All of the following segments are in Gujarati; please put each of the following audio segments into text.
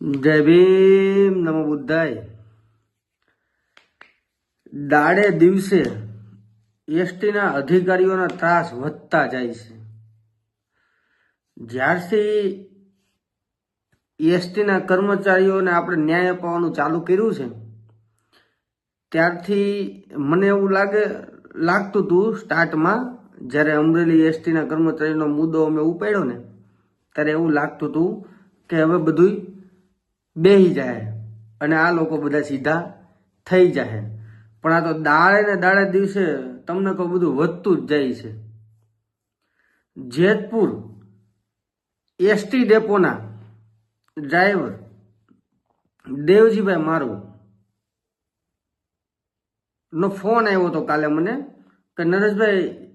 જય ભીમ નમો બુદ્ધાય. દાડે દિવસે એસટીના અધિકારીઓના ત્રાસ વધતા જાય છે. જ્યારથી એસટીના કર્મચારીઓને આપણે ન્યાય અપાવવાનું ચાલુ કર્યું છે, ત્યારથી મને એવું લાગે, લાગતું હતું સ્ટાર્ટમાં, જ્યારે અમરેલી એસટીના કર્મચારીનો મુદ્દો અમે ઉપાડ્યો ને, ત્યારે એવું લાગતું હતું કે હવે બધું બેહી જાય. અને આ લોકો બધા સીધા થઈ જાય. પણ આ તો દાડે ને દાડે દિવસે તમને કહું બધું વધતું જ જાય છે. જેતપુર એસટી ડેપોના ડ્રાઈવર દેવજીભાઈ મારું નો ફોન આવ્યો હતો કાલે મને કે નરેશભાઈ,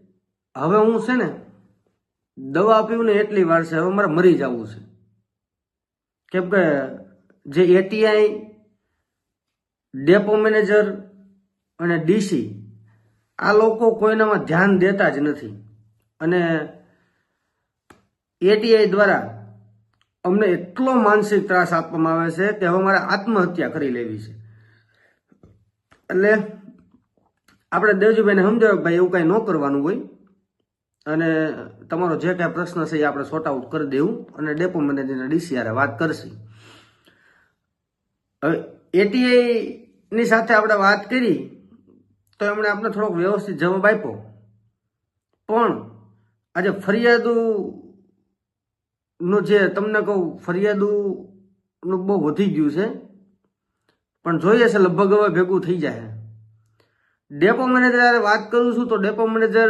હવે હું છે ને દવા પીવું ને એટલી વાર છે, હવે મારે મરી જવું છે. કેમ કે જે એટીઆઈ ડેપો મેનેજર અને ડીસી આ લોકો કોઈનામાં ધ્યાન દેતા જ નથી. અને એટીઆઈ દ્વારા અમને એટલો માનસિક ત્રાસ આપવામાં આવે છે કે હવે મારે આત્મહત્યા કરી લેવી છે. એટલે આપણે દેવજીભાઈને સમજાવ્યું ભાઈ એવું કાંઈ ન કરવાનું હોય. અને તમારો જે કાંઈ પ્રશ્ન છે એ આપણે સોર્ટ આઉટ કરી દેવું. અને ડેપો મેનેજરના ડીસી હારે વાત કરશે. હવે એટીઆઈની સાથે આપણે વાત કરી, તો એમણે આપણે થોડોક વ્યવસ્થિત જવાબ આપ્યો. પણ આજે ફરિયાદોનું જે તમને કહું, ફરિયાદોનું બહુ વધી ગયું છે. પણ જોઈએ છે લગભગ હવે ભેગું થઈ જાય. ડેપો મેનેજર વાત કરું છું, તો ડેપો મેનેજર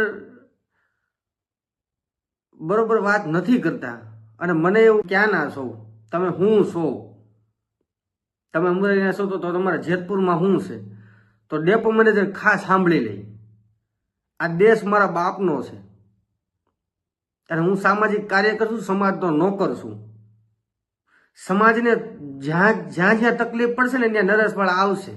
બરોબર વાત નથી કરતા. અને મને એવું ક્યાં ના છો, તમે હું છો? તમે અમરેલીના છો તો તમારા જેતપુરમાં શું છે? તો ડેપો મેનેજર ખાસ સાંભળી લઈ આ દેશ મારા બાપનો છે. અને હું સામાજિક કાર્યકર છું સમાજનો નોકર છું. સમાજને જ્યાં જ્યાં જ્યાં તકલીફ પડશે ને ત્યાં નરેશભાઈ આવશે.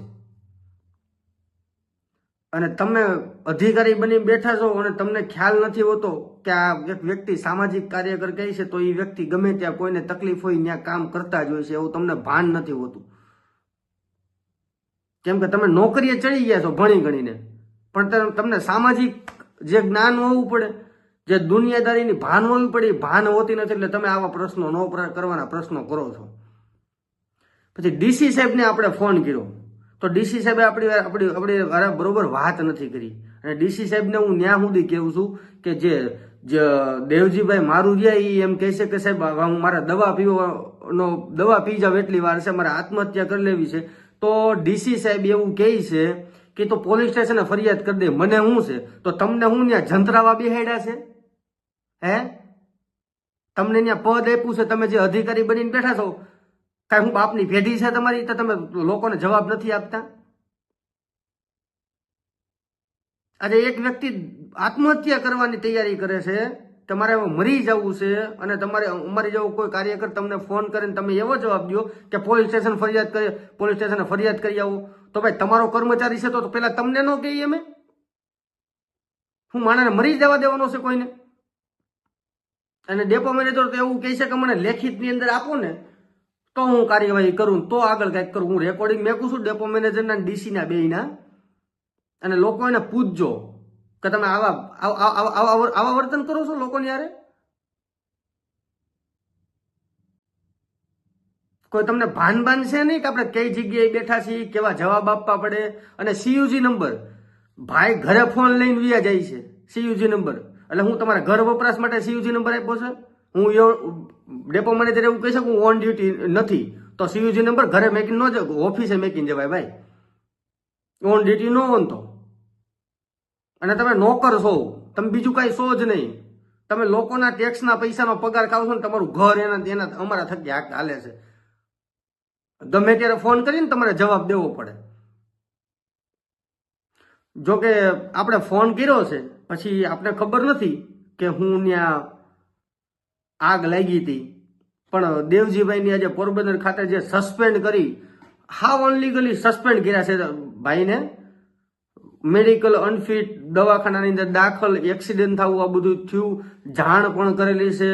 અને તમે અધિકારી બની બેઠા છો અને તમને ખ્યાલ નથી હોતો કે આ એક વ્યક્તિ સામાજિક કાર્યકર કહે છે, તો એ વ્યક્તિ ગમે ત્યાં કોઈને તકલીફ હોય, ત્યાં કામ કરતા જ હોય છે, એવું તમને ભાન નથી હોતું. કેમ કે તમે નોકરીએ ચડી ગયા છો ભણી ગણીને. પણ તમને સામાજિક જે જ્ઞાન હોવું પડે, જે દુનિયાદારીની ભાન હોવી પડે ભાન હોતી નથી એટલે તમે આવા પ્રશ્નો ન કરવાના પ્રશ્નો કરો છો. પછી ડીસી સાહેબને આપણે ફોન કર્યો. તો ડીસી સાહેબે આપણી આપણી આપણી બરોબર વાત નથી કરી. અને ડીસી સાહેબને હું ન્યા સુધી કહું છું કે જે જે દેવજીભાઈ મારું રહ્યા એ એમ કહે છે કે સાહેબ હું મારા દવા પીવાનો દવા પી જાવ એટલી વાર છે, મારે આત્મહત્યા કરી લેવી છે. તો ડીસી સાહેબ એવું કહે છે કે તો પોલીસ સ્ટેશને ફરિયાદ કરી દે, મને શું છે? તો તમને હું ત્યાં જંતરાવા બેહાડ્યા છે? હે? તમને ત્યાં પદ આપ્યું છે, તમે જે અધિકારી બનીને બેઠા છો, કાંઈ હું બાપની પેઢી છે તમારી? તો તમે લોકોને જવાબ નથી આપતા? આજે એક વ્યક્તિ આત્મહત્યા કરવાની તૈયારી કરે છે તમારે મરી જવું છે અને તમારે મરી જવું કોઈ કાર્યકર તમને ફોન કરીને તમે એવો જવાબ દો કે પોલીસ સ્ટેશન ફરિયાદ કરી, પોલીસ સ્ટેશને ફરિયાદ કરી આવો. તો ભાઈ, તમારો કર્મચારી છે તો પેલા તમને ન કહીએ અમે? હું માણસને મરી જવા દેવાનો છે કોઈને? અને ડેપો મેનેજર તો એવું કહે છે કે મને લેખિતની અંદર આપો ને, તો હું કાર્યવાહી કરું તો આગળ કંઈક કરું. હું રેકોર્ડિંગ મેકું છું ડેપો મેનેજરના ડીસીના બેયના. અને લોકો એને પૂછજો કે તમે આવા આવા વર્તન કરો છો લોકોની યારે કોઈ તમને ભાન ભાન છે નહીં કે આપણે કઈ જગ્યાએ બેઠા છીએ, કેવા જવાબ આપવા પડે? અને સીયુજી નંબર, ભાઈ ઘરે ફોન લઈને વ્યા જાય છે સીયુજી નંબર. એટલે હું તમારા ઘર વપરાશ માટે સીયુજી નંબર આપ્યો છે? હું ડેપો મેનેજર એવું કહી શકું ઓન ડ્યુટી નથી. તો સીયુજી નંબર ઘરે મેકીને ન જ ઓફિસે મેકીને જવાય, ભાઈ. ઓન ડ્યુટી ન ઓન તો. અને તમે નોકર છો, તમે બીજું કાંઈ છો જ નહીં. તમે લોકોના ટેક્સના પૈસાનો પગાર ખાવ ને તમારું ઘર એના એના અમારા થકી હાક હાલે છે. ગમે ત્યારે ફોન કરીને તમારે જવાબ દેવો પડે. જો કે આપણે ફોન કર્યો છે, પછી આપણે ખબર નથી કે હું ત્યાં આગ લાગી હતી. પણ દેવજીભાઈની આજે પોરબંદર ખાતે જે સસ્પેન્ડ કરી હાવ અનલીગલી સસ્પેન્ડ કર્યા છે ભાઈને. મેડિકલ અનફિટ દવાખાનાની અંદર દાખલ એક્સિડન્ટ થવું, આ બધું થયું. જાણ પણ કરેલી છે.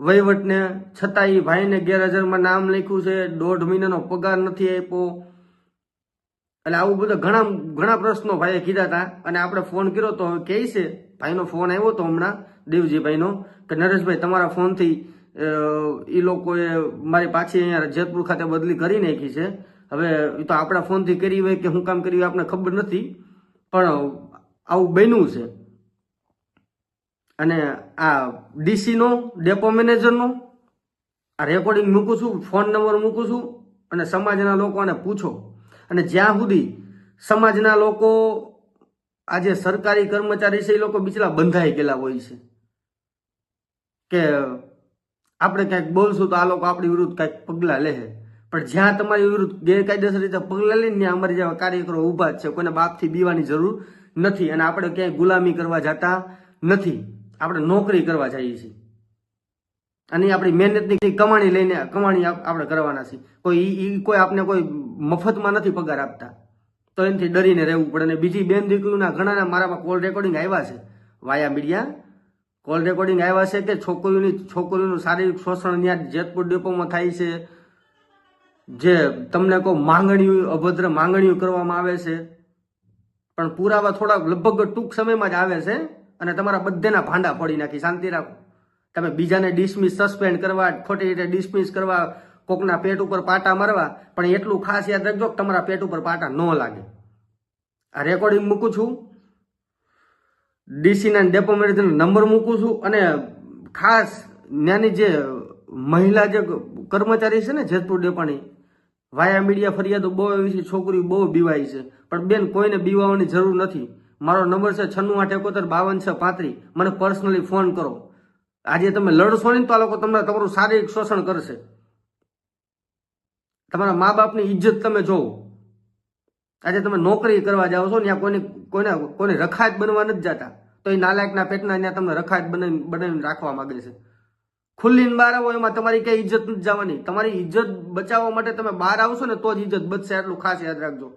વહીવટને છતાં એ ભાઈને ગેરહાજરમાં નામ લખ્યું છે. દોઢ મહિનાનો પગાર નથી આપ્યો. એટલે આવું બધા ઘણા ઘણા પ્રશ્નો ભાઈએ કીધા હતા. અને આપણે ફોન કર્યો તો હવે કહે છે, ભાઈનો ફોન આવ્યો તો હમણાં, દેવજીભાઈનો, કે નરેશભાઈ, તમારા ફોનથી એ લોકોએ મારી પાછી અહીંયા જેતપુર ખાતે બદલી કરી નાખી છે. હવે એ તો આપણા ફોનથી કરી હોય કે શું કામ કર્યું આપણને ખબર નથી, પણ આવું બન્યું છે. અને આ ડીસીનો, ડેપો મેનેજરનો, આ રેકોર્ડિંગ મૂકું છું, ફોન નંબર મૂકું છું, અને સમાજના લોકોને પૂછો. અને જ્યાં સુધી સમાજના લોકો આજે સરકારી કર્મચારી છે, એ લોકો બિચરા બંધાઈ ગયેલા હોય છે. કે આપણે કંઈક બોલશું તો આ લોકો આપણી વિરુદ્ધ કંઈક પગલાં લે પણ જ્યાં તમારી વિરુદ્ધ ગેરકાયદેસર રીતે પગલાં લઈને ત્યાં અમારી જેવા કાર્યકરો જ છે. કોઈને બાપથી બીવાની જરૂર નથી અને આપણે ક્યાંય ગુલામી કરવા જતા નથી. આપણે નોકરી કરવા જઈએ છીએ. અને આપણી મહેનતની કમાણી લઈને કમાણી આપણે કરવાના છીએ. કોઈ ઈ કોઈ આપણે કોઈ મફતમાં નથી પગાર આપતા. તો એનાથી ડરીને રહેવું પડે. અને બીજી બેન દીકરીઓના ઘણાના મારામાં કોલ રેકોર્ડિંગ આવ્યા છે. વાયા મીડિયા. કોલ રેકોર્ડિંગ આવ્યા છે કે છોકરીઓની છોકરીઓનું શારીરિક શોષણ ત્યાં જેતપુર ડેપોમાં થાય છે. જે તમને કહો માંગણીઓ, અભદ્ર માંગણીઓ કરવામાં આવે છે, પણ પુરાવા થોડા લગભગ ટૂંક સમયમાં જ આવે છે અને તમારા બધાના ભાંડા ફોડી નાખી. શાંતિ રાખો. તમે બીજાને ડિસમિસ સસ્પેન્ડ કરવા, ખોટી રીતે ડિસમિસ કરવા, કોકના પેટ ઉપર પાટા મારવા, પણ એટલું ખાસ યાદ રાખજો તમારા પેટ ઉપર પાટા ન લાગે. આ રેકોર્ડિંગ મૂકું છું. ડીસીના ડેપો મેનેજરનો નંબર મૂકું છું અને ખાસ ત્યાંની જે મહિલા જે કર્મચારી છે ને જેતપુર ડેપાની વાયા મીડિયા ફરિયાદો બહુ એવી છે છોકરી બહુ બીવાય છે. પણ બેન, કોઈને બીવાવાની જરૂર નથી. મારો નંબર છે છન્નું આઠ એકોતેર બાવન છ પાંત્રીસ. મને પર્સનલી ફોન કરો. આજે તમે લડશો ને તો આ લોકો તમને તમારું શારીરિક શોષણ કરશે. તમારા મા બાપની ઇજ્જત તમે જોવો. આજે તમે નોકરી કરવા જાઓ છો, ત્યાં કોઈને કોઈને કોઈને રખાત બનવા નથી જતા. તો એ નાલાયકના પેટના ત્યાં તમને રખાત બનાવી બનાવીને રાખવા માગે છે. ખુલ્લીને બહાર આવો, એમાં તમારી કઈ ઇજ્જત નથી જવાની. તમારી ઇજ્જત બચાવવા માટે તમે બહાર આવશો ને તો જ ઇજ્જત બચશે એટલું ખાસ યાદ રાખજો.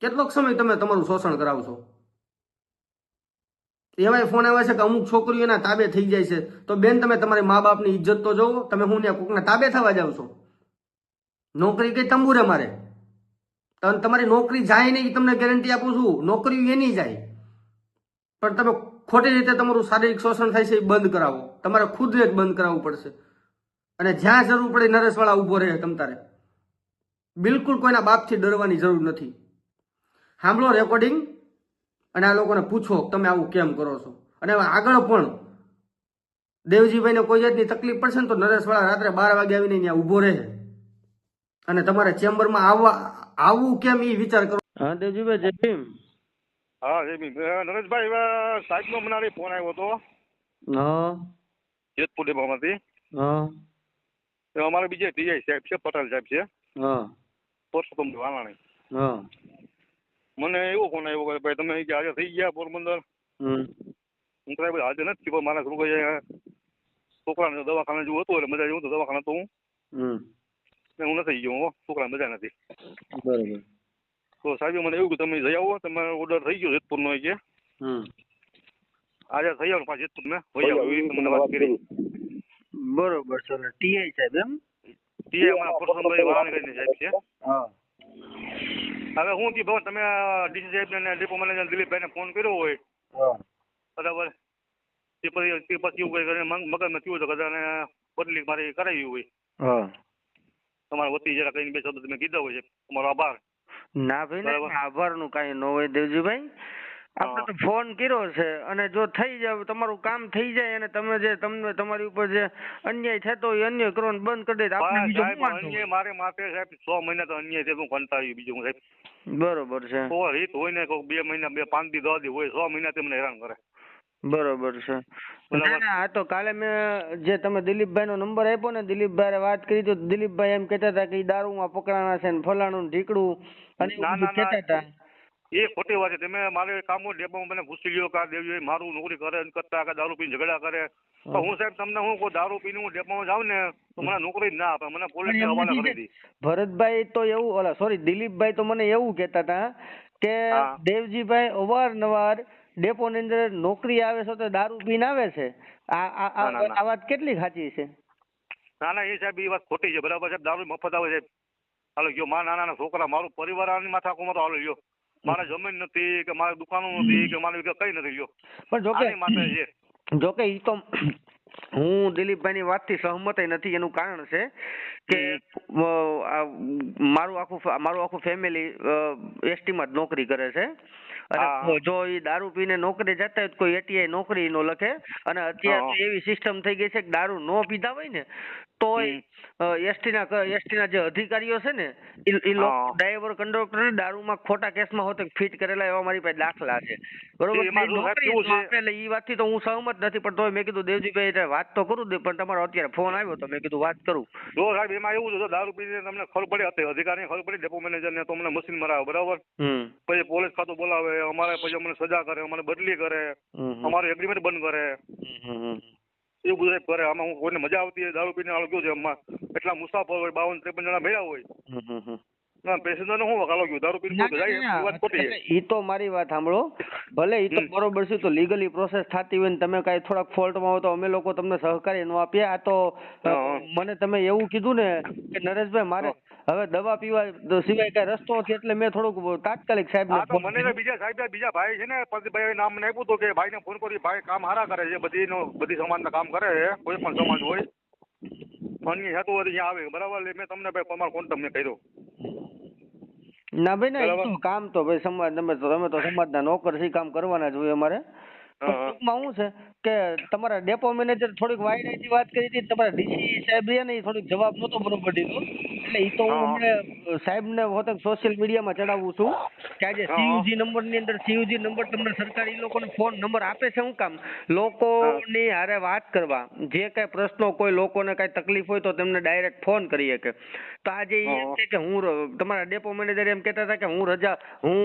કેટલોક સમય તમે તમારું શોષણ કરાવશો. એવાય ફોન આવે છે કે અમુક છોકરીઓ એના તાબે થઈ જાય છે. તો બેન, તમે તમારી મા બાપની ઇજ્જત તો જોવો, તમે હું ત્યાં કોકના તાબે થવા જાવ છો? નોકરી કઈ તંબુરે મારે? તમારી નોકરી જાય નહીં તમને ગેરંટી આપું છું. નોકરી એની જાય. પણ તમે ખોટી રીતે તમારું શારીરિક શોષણ થાય છે એ બંધ કરાવો. તમારે ખુદ જ બંધ કરાવવું પડશે. અને જ્યાં જરૂર પડે નરેશવાળા ઊભો રહે તમ તારે. બિલકુલ કોઈના બાપથી ડરવાની જરૂર નથી. સાંભળો રેકોર્ડિંગ અને આ લોકોને પૂછો તમે આવું કેમ કરો છો. અને આગળ પણ દેવજીભાઈને કોઈ જાતની તકલીફ પડશે ને તો નરેશવાળા રાત્રે બાર વાગે આવીને ત્યાં ઊભો રહે. અને તમારે ચેમ્બરમાં આવવા આવવું કેમ એ વિચાર કરો. હા, દેવજીભાઈ, જય ભીમ. હા જયમી નરેશભાઈ હવે સાહેબનો મને ફોન આવ્યો હતો. હા. જેતપુર ડેપોમાંથી હા અમારે બીજે ટીઆઈ સાહેબ છે પટેલ સાહેબ છે. હા. પરસોત્તમ વાલાણી. હા. મને એવો ફોન આવ્યો કે ભાઈ તમે કે આજે થઈ ગયા પોરબંદર? હમ. હું તો ભાઈ હાજર નથી પણ મારા કહે છોકરાને દવાખાને જેવું હતું એટલે મજા જેવું તો દવાખાને તો હું. હમ. હું નથી ગયો હો. છોકરાને મજા નથી. બરોબર. તો સાહેબે મને એવું કે તમે જઈ આવો. તમારો ઓર્ડર થઈ ગયો જેતપુરનો કે. આજે થઈ આવો પાછા જેતપુર મેં હોય આવો એવી તમને વાત કરી. બરોબર સર ટીઆઈ સાહેબ એમ? ટીઆઈ અમારા પરસોત્તમભાઈ વાણાણી કરીને સાહેબ છે. હા. હવે હું થી ભગવાન તમે ડીસી સાહેબ ને ડેપો મેનેજર દિલીપભાઈને ફોન કર્યો હોય. બરાબર. તે પછી તે પછી એવું કઈ મગજમાં થયું તો કદાચ બદલી મારી કરાવી હોય. તમારા વતી જરા કઈ બે શબ્દ તમે કીધા હોય છે. તમારો આભાર. ના ભાઈ ને આભાર આભારનું કાંઈ ન હોય દેવજીભાઈ. આપણે તો ફોન કર્યો છે અને જો થઈ જાય તમારું કામ થઈ જાય અને તમે જે તમને તમારી ઉપર જે અન્યાય થતો હોય એ અન્યાય કરવાનું બંધ કરી દે. આપણે બીજો અન્યાય મારે માથે સાહેબ છ મહિના તો અન્યાય છે હું કંટાળ્યું બીજું હું સાહેબ? બરોબર છે. રીત હોય ને કોઈ બે મહિના બે પાંચ દી દસ દી હોય છ મહિના તમને હેરાન કરે. બરોબર છે. ના ના આ તો કાલે મેં જે તમે દિલીપભાઈ નો નંબર આપ્યો ને દિલીપભાઈ વાત કરી તો દિલીપભાઈ એમ કહેતા હતા કે ઈ દારૂમાં પકડાણા છે ને ફલાણું ઢીકડું અને એવું બધું. કહેતા હતા. એ ખોટી વાત છે. તમે મારે કામ ડેપોમાં મને પૂછી લ્યો કે આ દેવી મારું નોકરી કરે કરતા કે દારૂ પીને ઝઘડા કરે. તો હું. સાહેબ તમને હું કોઈ દારૂ પીને હું ડેપોમાં જાઉં ને તો મને નોકરી જ ના આપે. મને પોલીસ હવાલે કરી દી. ભરતભાઈ તો એવું ઓલા સોરી દિલીપભાઈ તો મને એવું કહેતા હતા કે. દેવજીભાઈ અવારનવાર ડેપોની અંદર નોકરી આવે છે તો દારૂ પીને આવે છે? આ વાત કેટલી સાચી છે? ના ના એ સાહેબ એ વાત ખોટી છે. બરાબર સાહેબ દારૂ મફત આવે છે. હાલો ગયો. મારા નાના છોકરા મારું પરિવાર આની માથે આખું મારો હાલો ગયો. મારા જમીન નથી કે મારા દુકાનો નથી કે મારે કઈ નથી ગયો. પણ જોકે માથે છે. જોકે ઈ તો હું દિલીપભાઈની વાતથી સહમત નથી. એનું કારણ છે કે મારું આખું મારું આખું ફેમિલી એસટીમાં જ નોકરી કરે છે. અને જો- એ દારૂ પીને નોકરી જતા હોય તો કોઈ એટીઆઈ નોકરી નો લખે. અને અત્યારે એવી સિસ્ટમ થઈ ગઈ છે કે દારૂ નો પીધા હોય ને તોય એસટીના એસટીના જે અધિકારીઓ છે ને લોકો ડ્રાઈવર કંડક્ટર દારૂમાં ખોટા કેસમાં હોતે ફિટ કરેલા એવા મારી પાસે દાખલા છે. બરોબર? એટલે એ વાતથી તો હું સહમત નથી પણ તોય મેં કીધું દેવજીભાઈ વાત તો કરું દે પણ તમારો અત્યારે ફોન આવ્યો તો મેં કીધું વાત કરું. જો સાહેબ એમાં એવું છે દારૂ પીને તમને ખબર પડી હતી અધિકારીને ખબર પડી ડેપો મેનેજરને તો અમને મશીન મરાવે બરાબર? પછી પોલીસ ખાતું બોલાવે અમારે પછી અમને સજા કરે અમારે બદલી કરે. અમારું એગ્રીમેન્ટ બંધ કરે. એવું બધું સાહેબ કરે આમાં હું કોઈને મજા આવતી હોય દારૂ પીને હાલો ગયો છે એમાં એટલા મુસાફર હોય બાવન ત્રેપન જણા ભેળા હોય. ના પેસેન્જર હમ. હું વકાલો ગયો? દારૂ પીને જાય વાત ખોટી છે. ઈ તો મારી વાત સાંભળો. ભલે ઈ તો બરોબર છે તો લીગલી પ્રોસેસ થતી હોય ને તમે કાંઈ થોડાક ફોલ્ટમાં હો તો અમે લોકો તમને સહકારી ન આપીએ. આ તો મને તમે એવું કીધું ને કે નરેશભાઈ મારે હવે દવા પીવા સિવાય કઈ રસ્તો નથી એટલે મેં થોડુંક તાત્કાલિક ફોન મને બીજા સાહેબ બીજા ભાઈ છે ને પ્રદીપભાઈ નામ મને આપ્યું હતું કે ભાઈને ફોન કરી ભાઈ કામ હારા કરે છે બધી નો બધી સમાજના કામ કરે છે કોઈ પણ સમાજ હોય. અન્ય હેતુ હોય તો અહીંયા આવે. બરાબર એટલે મેં તમને ભાઈ તમારો ફોન તમને કર્યો. ના ભાઈ ના કામ તો ભાઈ સમાજ તમે તો તમે તો સમાજના નોકર છે કામ કરવાના જ હોય અમારે. ટૂંકમાં શું છે કે તમારા ડેપો મેનેજર થોડીક વાયડાથી વાત કરી હતી તમારા ડીસી સાહેબ રહ્યા ને એ થોડીક જવાબ નહોતો બરોબર દીધો. એટલે એ તો હું. હમણાં સાહેબને હોતક સોશિયલ મીડિયામાં ચડાવું છું કે આજે. સીયુજી નંબરની અંદર સીયુજી નંબર તમને સરકાર ઈ લોકોને ફોન નંબર આપે છે શું કામ? લોકોની હારે વાત કરવા. જે કાંઈ પ્રશ્નો કોઈ લોકોને કાંઈ તકલીફ હોય તો તેમને ડાયરેક્ટ ફોન કરી શકે. તો આજે ઈ એમ છે કે હું તમારા ડેપો મેનેજર એમ કહેતા હતા કે હું રજા હું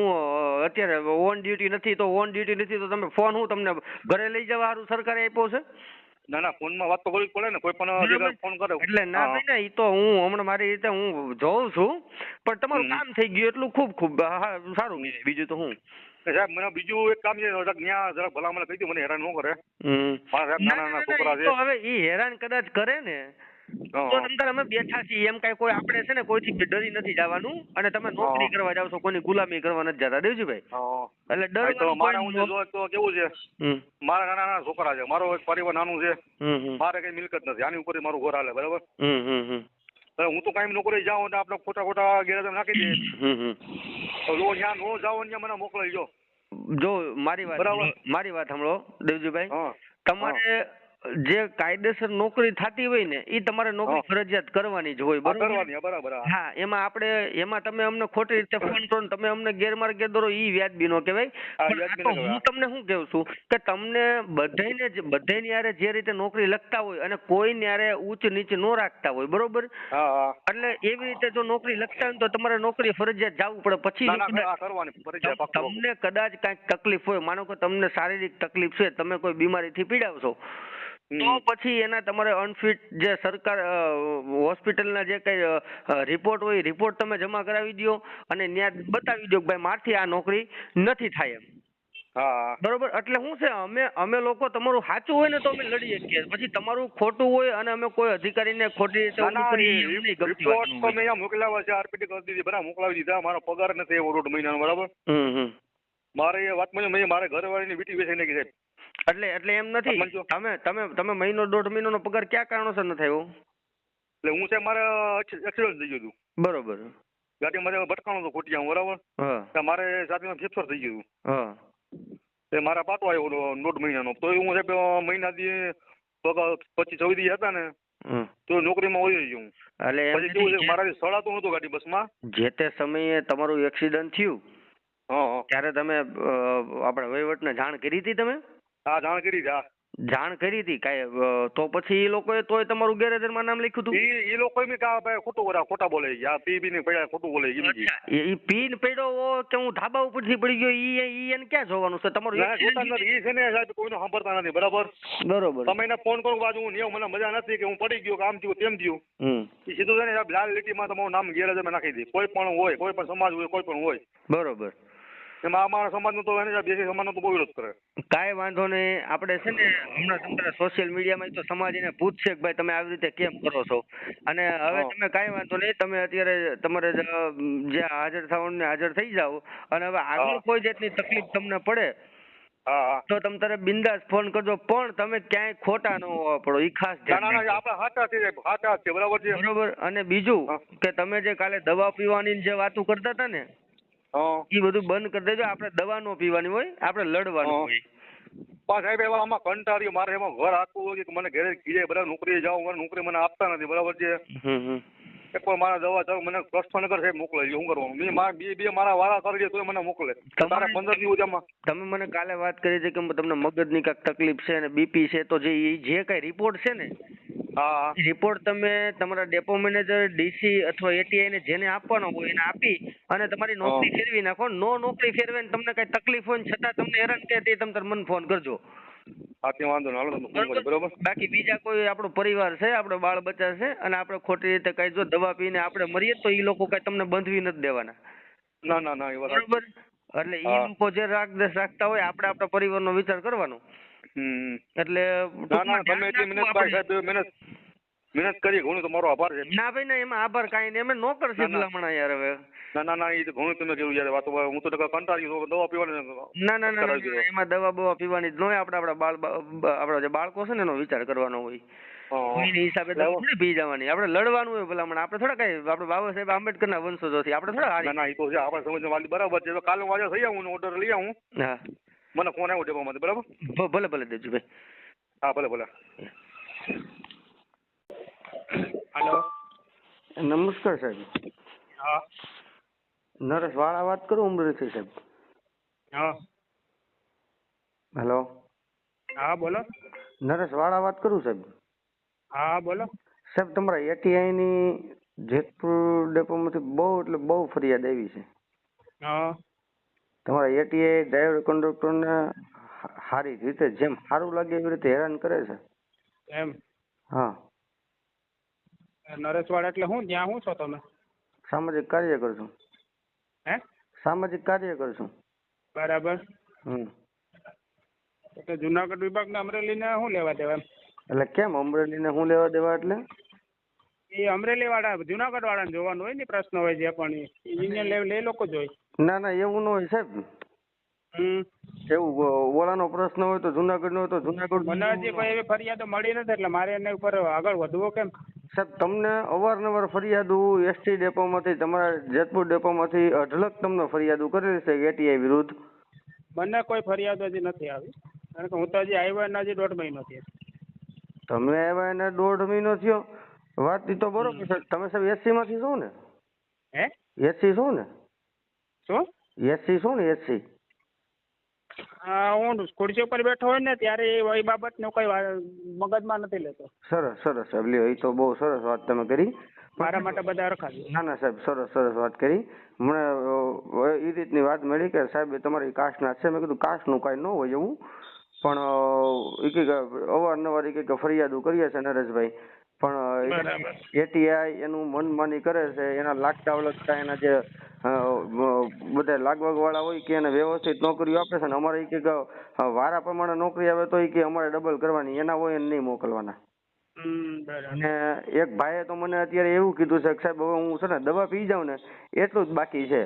અત્યારે ઓન ડ્યુટી નથી તો ઓન ડ્યુટી નથી તો તમે ફોન હું તમને ઘરે લઈ જવા સારું સરકારે આપ્યો છે? ના ના ફોનમાં વાત તો કરવી જ પડે ને કોઈ પણ ફોન કરે. એટલે ના ભાઈ ના એ તો હું હમણાં મારી રીતે હું જોઉં છું પણ તમારું કામ થઈ ગયું એટલું ખૂબ ખૂબ સારું. બીજું તો હું? સાહેબ મને બીજું એક કામ છે જરાક જરા જરાક ભલામણ કહી દઉં મને હેરાન ન કરે. મારા સાહેબ નાના નાના છોકરા છે. હવે એ હેરાન કદાચ કરે ને. તો અંદર અમે બેઠા છીએ. એમ કઈ કોઈ આપણે છે ને કોઈથી ડરી નથી જવાનું. અને તમે નોકરી કરવા જાવ છો કોઈની ગુલામી કરવા નથી જતા. દેવજીભાઈ એટલે ડર તો મારા તો કેવું છે? મારા નાના છોકરા છે. મારો એક પરિવાર નાનું છે. મારે કઈ મિલકત નથી. આની ઉપર મારું ઘર હાલે બરાબર? હું તો કાંઈ નોકરી જાઉં ને આપણે ખોટા ખોટા ગેરહાજર નાખી દે જો ત્યાં નો જાઓ ત્યાં મને મોકલાઈ જો જો મારી વાત બરાબર. મારી વાત સાંભળો દેવજીભાઈ. તમારે જે કાયદેસર નોકરી થતી હોય ને એ તમારે નોકરી ફરજિયાત કરવાની જ હોય બરોબર? હા, એમાં આપણે એમાં તમે અમને ખોટી રીતે ફોન કરો તમે અમને ગેરમાર્ગે દોરો ઈ વ્યાજબી નો કહેવાય. હા, તમને શું કહું છું કે તમને બધાને જ બધાયની જે રીતે નોકરી લખતા હોય અને કોઈ ન્યારે ઉચ્ચ નીચ નો રાખતા હોય બરોબર? એટલે એવી રીતે જો નોકરી લખતા હોય તો તમારે નોકરી ફરજિયાત જવું પડે પછી. તમને કદાચ કાંઈક તકલીફ હોય માનો કે તમને શારીરિક તકલીફ છે તમે કોઈ બીમારીથી પીડાવશો હમ. તો પછી એના તમારે અનફિટ જે સરકાર હોસ્પિટલના જે કઈ રિપોર્ટ હોય રિપોર્ટ તમે જમા કરાવી દો અને ત્યાં બતાવી દો કે ભાઈ મારથી આ નોકરી નથી થાય એમ. બરોબર? એટલે શું છે અમે અમે લોકો તમારું સાચું હોય ને તો અમે લડી શકીએ. પછી તમારું ખોટું હોય અને અમે કોઈ અધિકારીને ખોટી રીતે રિપોર્ટ તો મેં મોકલાવ્યા છે આરપીટી કરી દીધી બરાબર મોકલાવી દીધા મારો પગાર નથી એવો દોઢ મહિનાનો બરાબર? મારે એ વાત મને મારે ઘરવાળીની વીટી બેસી નાખી સાહેબ એટલે એટલે એમ નથી. તમે તમે તમે મહિનો દોઢ મહિનાનો પગાર ક્યાં કારણોસર ન થયો એટલે હું છે મારે એક્સિડન્ટ થઈ ગયું હતું. બરોબર. ગાડી મારે ભટકાણો હતો ખોટિયા બરાબર? મારે છાતીમાં ફેફસર થઈ ગયું. હા. એ મારા પાટો આવ્યો દોઢ મહિનાનો. તો હું સાહેબ મહિના દી પગાર પચીસ છવ્વીસ દી હતા ને તો નોકરીમાં હોય ગયો હું. એટલે પછી મારાથી સળાતું નહોતું ગાડી બસમાં. જે તે સમયે તમારું એક્સિડન્ટ થયું ત્યારે તમે અ, વહીવટ વહીવટને જાણ કરી હતી તમે? હા જાણ કરી છે જાણ કરી હતી? કાંઈ તો પછી એ લોકોએ તોય તમારું ગેરહાજરમાં નામ લખ્યું હતું? ઈ ઈ લોકો એમ કે ભાઈ ખોટું બોલે ખોટા બોલે છે. આ પી બીને પડ્યા ખોટું બોલે છે એમ કે. એ પીન પડ્યો હો કે હું ધાબા ઉપરથી પડી ગયો ઈ ઈ એને ક્યાં જોવાનું છે? તમારું ના જોતા નથી. ઈ છે ને સાહેબ કોઈને સાંભળતા નથી બરાબર? બરોબર. તમે એને ફોન કરો બાજુ હું નિયમ મને મજા નથી કે હું પડી ગયો કે આમ થયું તેમ થયું. હમ. ઈ સીધું છે ને સાહેબ લાલ લીટીમાં તમારું નામ ગેરહાજરમાં નાખી દે. કોઈ પણ હોય કોઈ પણ સમાજ હોય કોઈ પણ હોય. બરોબર. એમાં અમારા સમાજનું તો એને બેસી સમાજનો તો બહુ વિરોધ કરે. કાંઈ વાંધો નહીં. આપણે છે ને હમણાં તમારા સોશિયલ મીડિયામાં તો સમાજ એને પૂછશે કે ભાઈ તમે આવી રીતે કેમ કરો છો? અને હવે તમે કાંઈ વાંધો નહીં તમે અત્યારે તમારે જે હાજર થવાનું હાજર થઈ જાઓ. અને હવે આગળ કોઈ જાતની તકલીફ તમને પડે તો તમે તારે બિંદાસ ફોન કરજો. પણ તમે ક્યાંય ખોટા ન હોવા પડો એ ખાસ ધ્યાન બરાબર અને બીજું કે તમે જે કાલે દવા પીવાની જે વાતો કરતા હતા ને એ બધું બંધ કરી દેજો. આપણે દવા નો પીવાની હોય આપણે લડવાનું હોય. પા સાહેબ એવા આમાં કંટાળી મારે એમાં ઘર આખું હોય કે મને ઘરે કીધે બધા નોકરીએ જાઉં મને નોકરી મને આપતા નથી. બરાબર છે? એક પણ મારા દવા ચાલો મને કૃષ્ણનગર સાહેબ મોકલે છે શું કરવાનું? મેં મારા બે બે મારા વારા કરી દે તોય મને મોકલે. તારા પંદર દિવસ આમાં તમે મને કાલે વાત કરી છે કે તમને મગજની કાંઈક તકલીફ છે અને બીપી છે તો જે જે કાંઈ રિપોર્ટ છે ને હા રિપોર્ટ તમે તમારા ડેપો મેનેજર ડીસી અથવા એટીઆઈ ને જેને આપવાનો હોય એને આપી અને તમારી નોકરી ફેરવી નાખો. નો નોકરી ફેરવે ને તમને કઈ તકલીફ હોય ને છતાં તમને હેરાન કે તે તમે મને ફોન કરજો. હા તે વાંધો ના હાલો તમે ફોન કરી બરોબર? બાકી બીજા કોઈ આપણો પરિવાર છે આપણો બાળ બચ્ચા છે અને આપણે ખોટી રીતે કઈ જો દવા પીને આપણે મરીએ તો એ લોકો કઈ તમને બંધવી નથી દેવાના. ના ના ના એ વાત બરોબર? એટલે એ લોકો જે રાગ દ્વેષ રાખતા હોય આપણે આપણા પરિવારનો વિચાર કરવાનો. એટલે ના ના તમે એટલી મહેનત ભાઈ સાહેબ મહેનત મહેનત કરી ઘણું તમારો આભાર છે. ના ભાઈ ના એમાં આભાર કાંઈ નહીં અમે નો કરશે ના, ના. ભલામણા યાર હવે. ના ના ના એ તો ઘણું તમે કેવું યાર. વાતો હું તો ટકા કંટાળી ગયો દવા પીવાની ના ના ના, ના કરાવી ના, એમાં દવા બવા પીવાની જ ન હોય. આપણે આપણા બાળ બા- આપણા જે બાળકો છે ને એનો વિચાર કરવાનો હોય. હા. કોઈની હિસાબે દવા લાવો. થોડી પી જવાની. આપણે લડવાનું હોય ભલામણ. આપણે થોડા કઈ આપણે બાબા સાહેબ આંબેડકરના વંશજોથી આપણે થોડા ના હારી. ના એ તો છે. આપણે સમજ વાલી બરાબર છે. તો કાલે હું આજે થઈ આવું ઓર્ડર લઈ આવું. હા. મને ફોન આવ્યો ડેપામાંથી બરાબર? ભ- ભલે ભલે દેજો ભાઈ હા ભલે ભલે. હલો. નમસ્કાર સાહેબ. હા. નરેશ વાળા વાત કરું ઉમરેથી સાહેબ? હા. હેલો. હા બોલો. નરેશ વાળા વાત કરું સાહેબ? હા બોલો. સાહેબ તમારા એટીઆઈ ની જેતપુર ડેપોમાંથી બહુ એટલે બહુ ફરિયાદ આવી છે. હા. તમારા એટીઆઈ ડ્રાઈવર કંડક્ટરને સારી રીતે જેમ સારું લાગે એવી રીતે હેરાન કરે છે? એમ? હા. નરેશવાડા એટલે હું? ત્યાં હું છો તમે? સામાજિક કાર્ય કરશું હે? સામાજિક કાર્ય કરશું. બરાબર. હમ. વિભાગ જુનાગઢ અમરેલી અમરેલીને શું લેવા દેવા? એટલે કેમ અમરેલીને હું લેવા દેવા એટલે? એ અમરેલી વાળા જુનાગઢ વાળાને જોવાનું હોય ને પ્રશ્ન હોય જે પણ યુનિયન લેવલ એ લોકો જોઈ ના ના એવું ન હોય સાહેબ. હમ. એવું ઓલાનો પ્રશ્ન હોય તો જુનાગઢ નો હોય તો જુનાગઢ મને હજી કોઈ એવી ફરિયાદો મળી નથી એટલે મારે એના ઉપર આગળ વધવું કેમ? સાહેબ તમને અવારનવાર ફરિયાદો એસટી ડેપોમાંથી તમારા જેતપુર ડેપોમાંથી અઢળક તમને ફરિયાદો કરેલી છે એટીઆઈ વિરુદ્ધ? મને કોઈ ફરિયાદ હજી નથી આવી કારણ કે હું તો હજી આવ્યો એના હજી દોઢ મહિનો થયો. તમે આવ્યા એને દોઢ મહિનો થયો? વાત તો બરોબર છે. તમે સાહેબ એસસી માંથી છો ને? હે? એસસી છો ને? શું? એસસી છો ને એસસી હા ખુરશી ઉપર બેઠો હોય ને ત્યારે એ બાબત બાબતનું કોઈ મગજમાં નથી લેતો. સરસ સરસ સાહેબ. લ્યો એ તો બહુ સરસ વાત તમે કરી. મારા માટે બધા રખાવી ના ના સાહેબ સરસ સરસ વાત કરી. મને એ રીતની વાત મળી કે સાહેબ તમારી કાસ્ટના છે. મેં કીધું કાસ્ટનું કાંઈ ન હોય એવું. પણ એ કે અવારનવાર એ કે ફરિયાદો કરીએ છે નરેશભાઈ. પણ એટીઆઈ એનું મનમાની કરે છે એના લાગતા વળગતા એના જે બધા લાગવગ વાળા હોય કે એને વ્યવસ્થિત નોકરીઓ આપે છે ને અમારે કે વારા પ્રમાણે નોકરી આવે તો એ કે અમારે ડબલ કરવાની એના હોય એને નહીં મોકલવાના. અને એક ભાઈએ તો મને અત્યારે એવું કીધું છે કે સાહેબ હવે હું છે ને દવા પી જાઉં ને એટલું જ બાકી છે.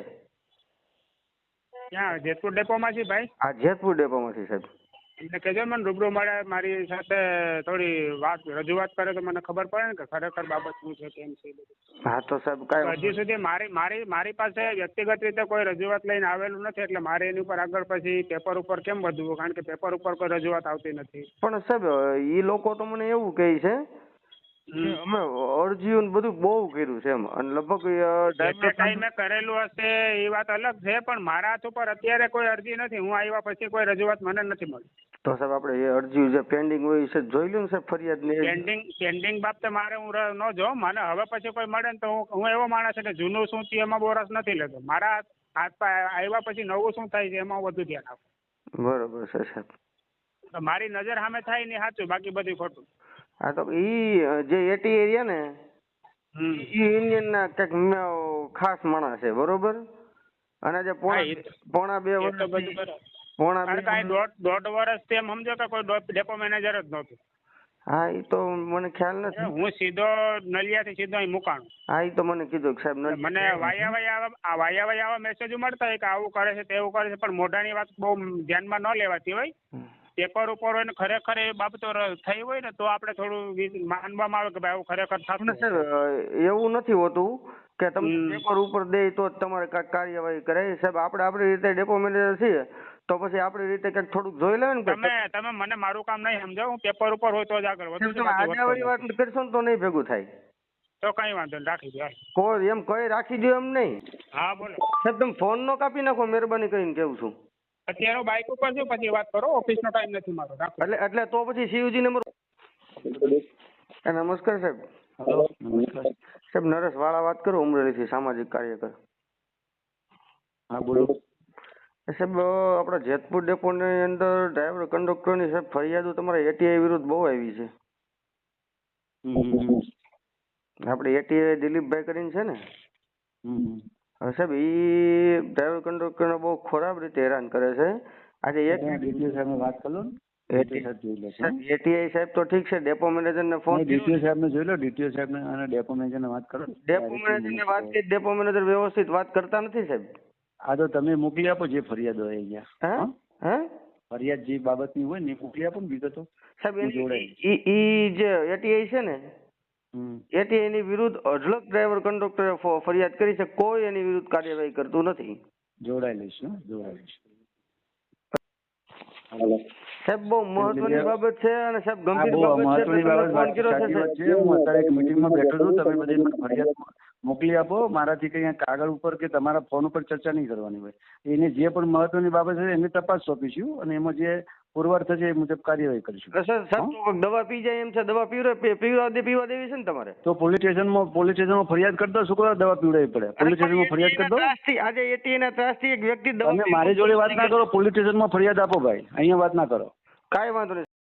ક્યાં? જેતપુર ડેપોમાંથી ભાઈ? આ જેતપુર ડેપોમાંથી સાહેબ. એમને કહેજો મને રૂબરૂ મળે મારી સાથે થોડી વાત રજૂઆત કરે તો મને ખબર પડે ને કે ખરેખર બાબત શું છે કેમ છે હા તો સાહેબ કાંઈ હજી સુધી મારી મારી મારી પાસે વ્યક્તિગત રીતે કોઈ રજૂઆત લઈને આવેલું નથી એટલે મારે એની ઉપર આગળ પછી પેપર ઉપર કેમ વધવું? કારણ કે પેપર ઉપર કોઈ રજૂઆત આવતી નથી. પણ સાહેબ એ લોકો તો મને એવું કહે છે કે અમે અરજીઓ બધું બહુ કર્યું છે એમ. અને લગભગ ટાઈમે કરેલું હશે એ વાત અલગ છે પણ મારા હાથ ઉપર અત્યારે કોઈ અરજી નથી. હું આવ્યા પછી કોઈ રજૂઆત મને નથી મળી. તો સાહેબ આપણે એ અરજી જે પેન્ડિંગ હોય છે જોઈ લઉં સાહેબ ફરિયાદ ને પેન્ડિંગ પેન્ડિંગ બાબતે મારે હું ન જો મને હવે પછી કોઈ મળે ને તો હું હું એવો માણસ કે જૂનું શું થયું એમાં બહુ રસ નથી લેતો. મારા હાથ- પાસે આવ્યા પછી નવું શું થાય છે એમાં વધુ ધ્યાન આપું. બરોબર છે સાહેબ. તો મારી નજર સામે થાય ને સાચું બાકી બધું ખોટું. હા તો ઈ જે એટી એરિયા ને ઈ યુનિયન ના કંઈક ખાસ માણસ છે બરોબર? અને જે પોણા પોણા બે વર્ષ પોણા કારણ બે કે આ દોઢ દોઢ વર્ષ તેમ સમજો કે કોઈ ડેપો મેનેજર જ નહોતું. હા એ તો મને ખ્યાલ નથી. હું સીધો નલિયાથી સીધો અહીં મુકાણું. હા એ તો મને કીધું સાહેબ મને વાયા વાયા આ વાયા વાયા આવા મેસેજો મળતા હોય કે આવું કરે છે તેવું કરે છે પણ મોઢાની વાત બહુ ધ્યાનમાં ન લેવાતી હોય. પેપર ઉપર હોય ને ખરેખર એ બાબતો થઈ હોય ને તો આપણે થોડું માનવામાં આવે કે ભાઈ આવું ખરેખર થતું સર એવું નથી હોતું કે તમને પેપર ઉપર દે તો તમારે કાર્યવાહી કરે. સાહેબ આપણે આપણી રીતે ડેપો મેનેજર છીએ. તો પછી આપણી રીતે કંઈક થોડુંક જોઈ લેવે ને તમે તમે મને મારું કામ નહીં સમજો હું પેપર ઉપર હોય તો જ આગળ વધુ નથી. વાત કરશો ને તો નહીં ભેગું થાય. તો કઈ વાંધો નહીં રાખી દો કોઈ એમ કઈ રાખી દો એમ નહીં. હા બોલો. સાહેબ તમે ફોન નો કાપી નાખો મહેરબાની કરીને કેવું છું. અત્યારે હું બાઇક ઉપર છું પછી વાત કરો ઓફિસનો ટાઈમ નથી મારો રાખો. એટલે એટલે તો પછી સીયુજી નંબર એ નમસ્કાર સાહેબ. હલો નમસ્કાર. સાહેબ નરેશ વાળા વાત કરું અમરેલીથી સામાજિક કાર્યકર. હા બોલો. સાહેબ આપણા જેતપુર ડેપોની અંદર ડ્રાઈવર કંડક્ટરની સાહેબ ફરિયાદો તમારા એટીઆઈ વિરુદ્ધ બહુ આવી છે. આપણે એટીઆઈ દિલીપભાઈ કરીને છે ને. હવે સાહેબ ઈ ડ્રાઈવર કંડક્ટરને બહુ ખરાબ રીતે હેરાન કરે છે. આજે એક DTO વાત કરો સાહેબ સાહેબ એટીઆઈ સાહેબ તો ઠીક છે ડેપો મેનેજરને ફોન સાહેબને જોઈ લો ડીટીઓ સાહેબને અને ડેપો મેનેજરને વાત કરો ડેપો મેનેજરને વાત કરી ડેપો મેનેજર વ્યવસ્થિત વાત કરતા નથી સાહેબ? આ તો તમે મોકલી આપો જે ફરિયાદ હોય અહીંયા. હે? હા? ફરિયાદ જે બાબતની હોય ને મોકલી આપો ને વિગતો સાહેબ એ ઈ જે એટીઆઈ છે ને એટીઆઈ ની વિરુદ્ધ અઢળક ડ્રાઈવર કંડક્ટરે ફરિયાદ કરી છે કોઈ એની વિરુદ્ધ કાર્યવાહી કરતું નથી. જોડાઈ લઈશ જોડાઈ લઈશ. સાહેબ બહુ મહત્વની બાબત છે અને સાહેબ ગંભીર બાબત છે મહત્વની બાબત ફોન કર્યો છે હું અત્યારે એક મીટિંગમાં બેઠો છું તમે બધી મને ફરિયાદ મોકલી આપો મારાથી કંઈ કાગળ ઉપર કે તમારા ફોન ઉપર ચર્ચા નહીં કરવાની હોય. એને જે પણ મહત્વની બાબત છે એની તપાસ સોંપીશું અને એમાં જે પુરવાર થશે એ મુજબ કાર્યવાહી કરીશું. સર દવા પી જાય એમ છે? દવા પીવડે પીવા દે પીવા દેવી છે ને તમારે? તો પોલીસ સ્ટેશનમાં પોલીસ સ્ટેશનમાં ફરિયાદ કરી દો દવા પીવડાવી પડે. પોલીસ સ્ટેશનમાં ફરિયાદ કરી દો આજે એટીએ ના ત્રાસથી એક વ્યક્તિ દવા મારી જોડે વાત ના કરો પોલીસ સ્ટેશનમાં ફરિયાદ આપો ભાઈ. અહીંયા વાત ના કરો. કાંઈ વાંધો નહીં.